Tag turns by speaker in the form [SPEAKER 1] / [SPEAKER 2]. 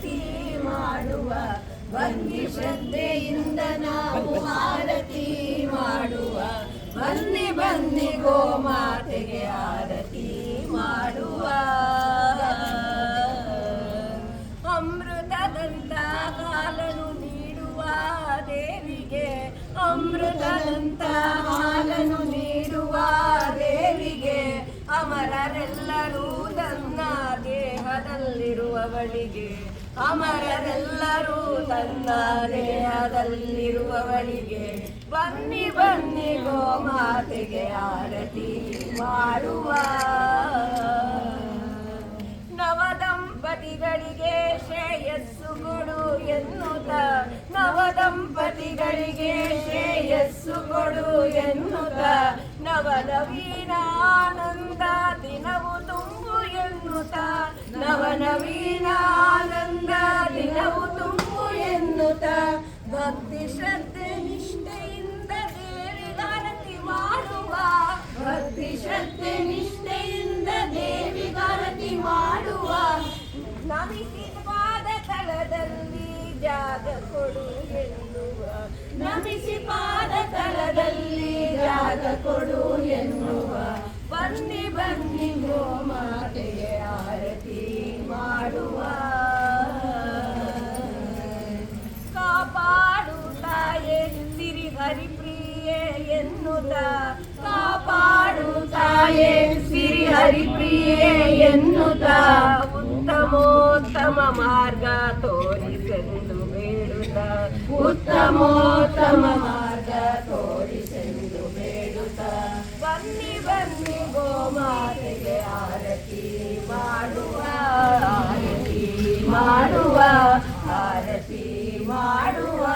[SPEAKER 1] ಆರತಿ ಮಾಡುವ, ಬನ್ನಿ ಶ್ರದ್ಧೆಯಿಂದ ನಾವು ಆರತಿ ಮಾಡುವ. ಬನ್ನಿ ಬನ್ನಿ ಗೋಮಾತೆಗೆ ಆರತಿ ಮಾಡುವ. ಅಮೃತದಂತ ಹಾಲನು ನೀಡುವ ದೇವಿಗೆ, ಅಮೃತದಂತ ಹಾಲನು ನೀಡುವ ದೇವಿಗೆ, ಅಮರರೆಲ್ಲರೂ ತನ್ನ ದೇಹದಲ್ಲಿರುವವಳಿಗೆ. ಅಮರರೆಲ್ಲರೂ ತನ್ನ ದೇಹದಲ್ಲಿರುವವಳಿಗೆ ಬನ್ನಿ ಬನ್ನಿ ಗೋಮಾತೆಗೆ ಆರತಿ ಮಾಡುವ. ನವದಂಪತಿಗಳಿಗೆ ಶ್ರೇಯಸ್ಸು ಕೊಡು ಎನ್ನುತ್ತ, ನವದಂಪತಿಗಳಿಗೆ ಶ್ರೇಯಸ್ಸು ಕೊಡು ಎನ್ನುತ್ತ ನವನವೀನ ಆನಂದ ದಿನವು ತುಂಬು ಎನ್ನುತ್ತ, ನವನವೀನ ಭಕ್ತಿ ಶ್ರದ್ಧೆ, ನಿಷ್ಠೆಯಿಂದ ದೇವಿಗಾರತಿ ಮಾಡುವ. ಭಕ್ತಿ ಶ್ರದ್ಧೆ, ನಿಷ್ಠೆಯಿಂದ ದೇವಿಗಾರತಿ ಮಾಡುವ. ನಮಿಸಿ ಪಾದ ತಳದಲ್ಲಿ ಜಾಗ ಕೊಡು ಎನ್ನುವ. ನಮಿಸಿ ಪಾದ ತಳದಲ್ಲಿ ಜಾಗ ಕೊಡು ಎನ್ನುವ. ಬನ್ನಿ ಬನ್ನಿ ಗೋಮಾತೆಗೆ ಹರಿಪ್ರಿಯೆ ಎನ್ನುತ್ತ ಕಾಪಾಡು ತಾಯೇ. ಸಿರಿ ಹರಿಪ್ರಿಯೆ ಎನ್ನುತ್ತ ಉತ್ತಮೋತ್ತಮ ಮಾರ್ಗ ತೋರಿಸೆಂದು ಬೇಡುತ್ತ. ಉತ್ತಮೋತ್ತಮ ಮಾರ್ಗ ತೋರಿಸೆಂದು ಬೇಡುತ್ತ. ಬನ್ನಿ ಬನ್ನಿ ಗೋಮಾತೆಗೆ ಆರತಿ ಮಾಡುವ ಆರತಿ ಮಾಡುವ ಆರತಿ ಮಾಡುವ.